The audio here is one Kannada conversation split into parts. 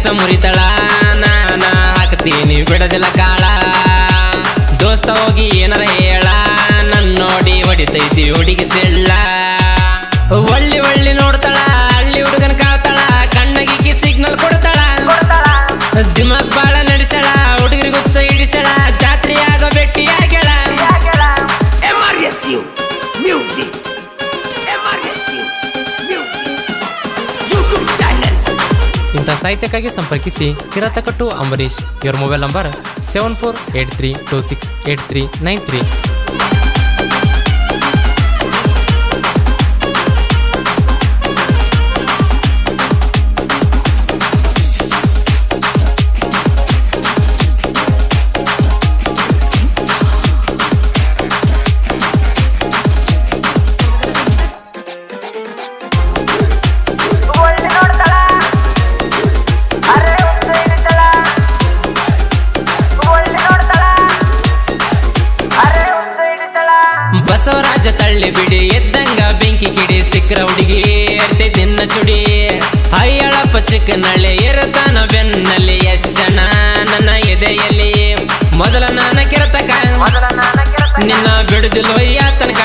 ಎಷ್ಟ ಮುರಿತಳ ನಾನ ಹಾಕ್ತೀನಿ, ಬಿಡದಿಲ್ಲ ಕಾಳ. ದೋಸ್ತ ಹೋಗಿ ಏನಾರ ಹೇಳ, ನನ್ ನೋಡಿ ಹೊಡಿತೈತಿ, ಹುಡುಗಿ ಸೆಳ್ಳ. ಒಳ್ಳಿ ಒಳ್ಳಿ ನೋಡ್ತಾಳ, ಹಳ್ಳಿ ಹುಡುಗನ್ ಕಾಳ್ತಾಳ ಕಣ್ಣಗಿಕ್ಕಿ ಸಿಗ್ನಲ್ ಕೊಡ್ತಾಳ. ದಿಮಾಕ್ ಸಾಹಿತ್ಯಕ್ಕಾಗಿ ಸಂಪರ್ಕಿಸಿ ಕಿರಾತಕಟ್ಟು ಅಂಬರೀಶ್ ಇವರ mobile number seven four eight three two six eight three nine three ಅಯ್ಯಳಪ್ಪ ನಳೆ ಇರುತ್ತಾನ ಬೆನ್ನಲ್ಲಿ ಜನ ನನ್ನ ಎದೆಯಲ್ಲಿ. ಮೊದಲ ನಾನ ಕೆರತಕ. ನಿನ್ನ ಬಿಡುದಿಲ್ಲ ಒಯ್ಯ ತನಕ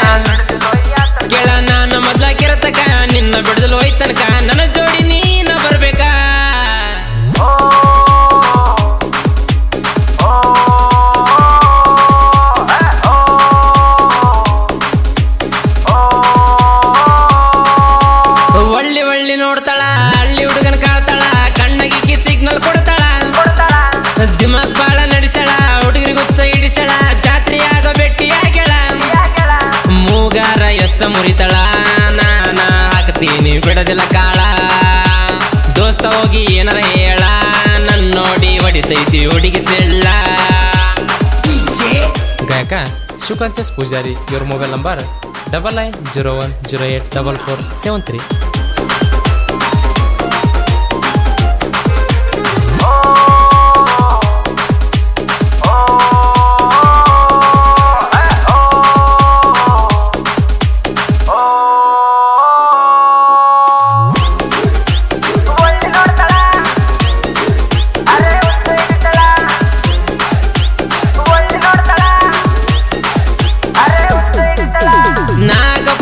ಸಿಗ್ನಲ್ ಕೊಡ್ತಾಳ. ದಿಮಾಕ್ ಬಾಳ ನಡೆಸಳ ಹುಡುಗರಿಗೆ ಉತ್ಸ ಹಿಡಿಸಳ ಜಾತ್ರೆ ಆಗೋ ಭೇಟಿ ಆಗ್ಯಾಳ. ಮೂಗಾರ ಎಷ್ಟ ಮುರಿತಾಳ ನಾನ ಹಾಕ್ತೀನಿ ಬಿಡದಿಲ್ಲ ಕಾಳ. ದೋಸ್ತ ಹೋಗಿ ಏನಾರ ಹೇಳ ನನ್ ನೋಡಿ ಹೊಡಿತೈತಿ ಹುಡುಗಿ ಸೆಳ್ಳ. ಗಾಯಕ ಶುಕಾಂತೇಶ್ ಪೂಜಾರಿ ಇವ್ರ mobile number double nine zero one zero eight double four seven three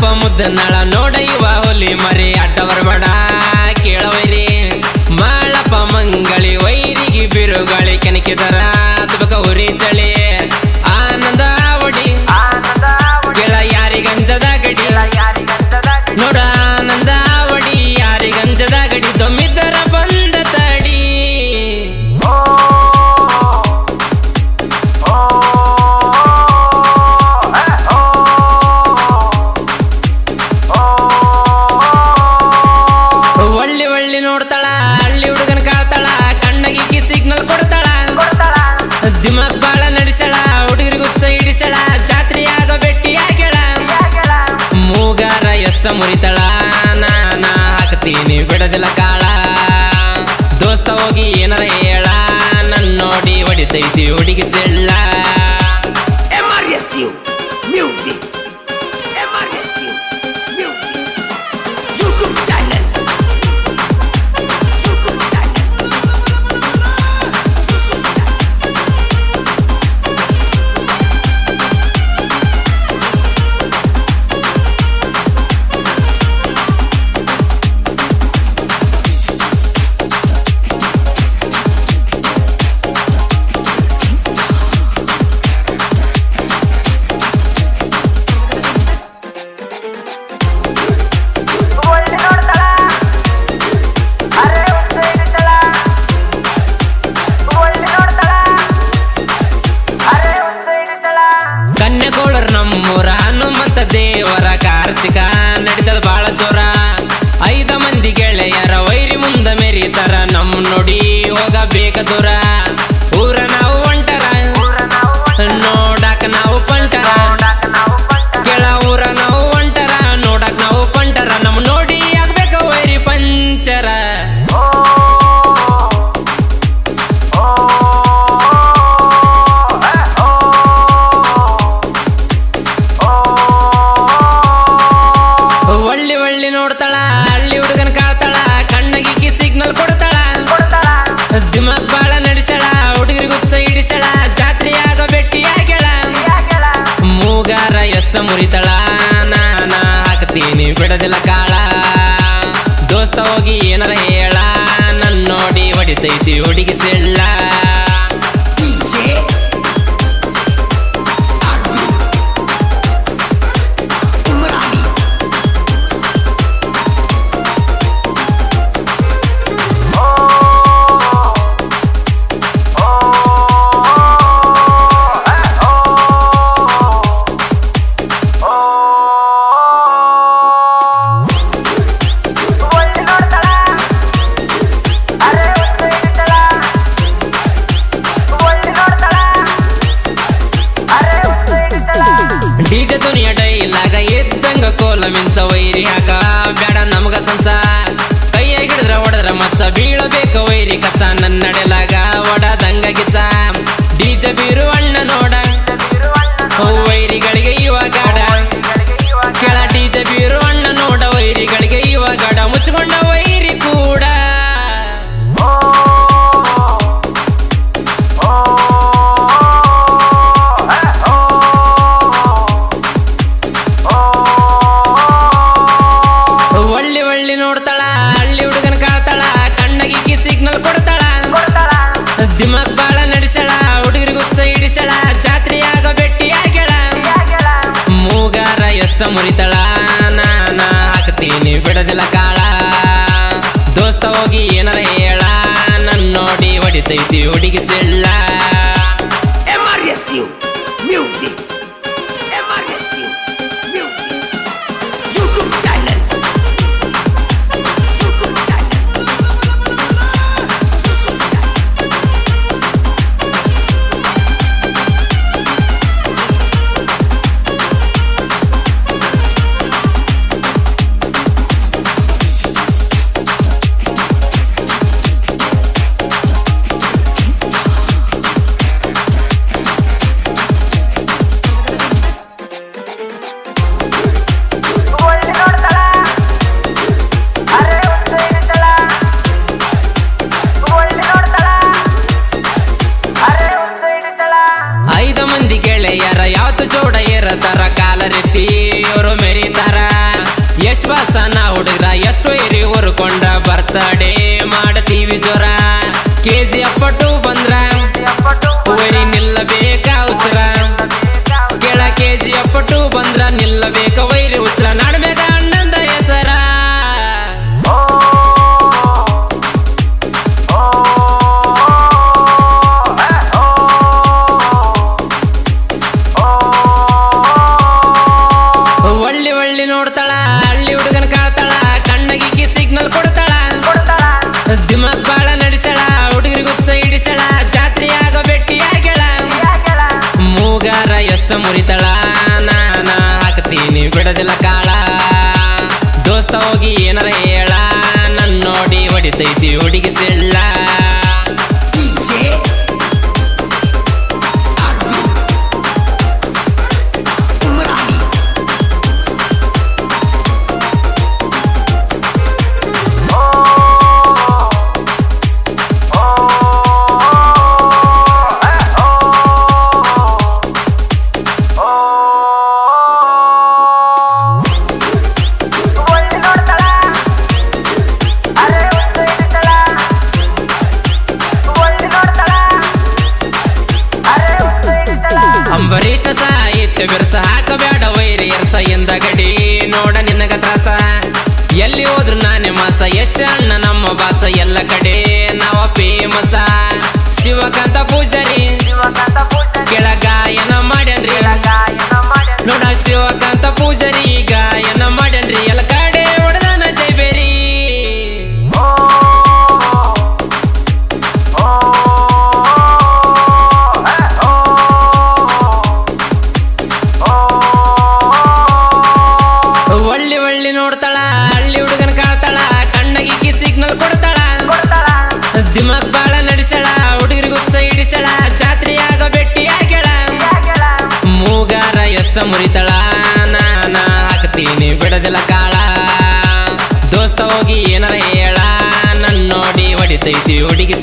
Nagappa ಮುದ್ದ ನಳ ನೋಡಯ್ಯುವ ಹುಲಿ ಮರಿ ಅಡ್ಡವರ ಬಡ. ಕೇಳವೈರಿ ಮಾಳಪ್ಪ ಮಂಗಳಿ, ವೈರಿಗೆ ಬಿರುಗಾಳಿ ಕೆನಕಿದರ ತುಬಕ ಉರಿ ಚಳಿ. ಮುರಿತಳ ನಾನ ಹಾಕ್ತೀನಿ ಬಿಡದಿಲ್ಲ ಕಾಳ. ದೋಸ್ತ ಹೋಗಿ ಏನಾರ ಹೇಳ. ನನ್ನ ನೋಡಿ ಹೊಡಿತೈತಿ ಹುಡುಗಿ ಸೆಳ್ಳ. ಎಷ್ಟ ಮುರಿತಳ ನಾನ ಹಾಕ್ತೀನಿ ಬಿಡದಿಲ್ಲ ಕಾಳ. ದೋಸ್ತ ಹೋಗಿ ಏನಾರ ಹೇಳ ನನ್ನ ನೋಡಿ ಹೊಡಿತೈತಿ ಹುಡುಗಿ ಬೀಳಬೇಕ ವೈರಿ ಕಸ ನನ್ನ ನಡೆಲಾಗ ಒಡದಂಗ ಡಿ ಡಿಜೆ ಬೀರು ದಿಮಾಕ್ ಬಾಳ ನಡೆಸಳ ಹುಡುಗರಿಗೆ ಉತ್ಸ ಹಿಡಿಸಳ ಜಾತ್ರೆಯಾಗ ಭೇಟಿ ಆಗ್ಯಾಳ. ಮೂಗಾರ ಎಷ್ಟ ಮುರಿತಾಳ ನಾನ ಹಾಕ್ತೀನಿ, ಬಿಡದಿಲ್ಲ ಕಾಳ. ದೋಸ್ತ ಹೋಗಿ ಏನಾರ ಹೇಳ, ನನ್ ನೋಡಿ ಹೊಡಿತೈತಿ, ಹುಡುಗಿ ಸೆಳ್ಳ. ಕೆಜಿ ಅಪ್ಪಟ್ಟು ಬಂದ್ರ ವೈರಿ ನಿಲ್ಲಬೇಕ ಮುರಿತಾಳ ನಾನ ಹಾಕ್ತೀನಿ ಬಿಡದಿಲ್ಲ ಕಾಳ ದೋಸ್ತ ಹೋಗಿ ಏನಾರ ಹೇಳ? ನನ್ನ ನೋಡಿ ಹೊಡಿತೈತಿ ಹುಡುಗಿ ಎಲ್ಲಿ ಹೋದ್ರು ನಾನೇ ಮಾಸ. ಯಶ ಅಣ್ಣ ನಮ್ಮ ಬಾಸ. ಎಲ್ಲ ಕಡೆ ನಾವ ಫೇಮಸ ಶಿವಕಾಂತ ಪೂಜಾರಿ. ಶಿವಕಾಂತ ಪೂಜಾರಿ ಕೆಳ ಗಾಯನ ಮಾಡ್ಯಾನ್ರಿ. ನೋಡ ಶಿವಕಾಂತ ಪೂಜಾರಿ ಗಾಯನ ಮಾಡ್ಯನ್ರಿ. ಎಲ್ಲ ದೋಸ್ತ ಹೋಗಿ ಏನಾರ ಹೇಳ ನನ್ ನೋಡಿ ಹೊಡಿತೈತಿ ಹುಡುಗಿ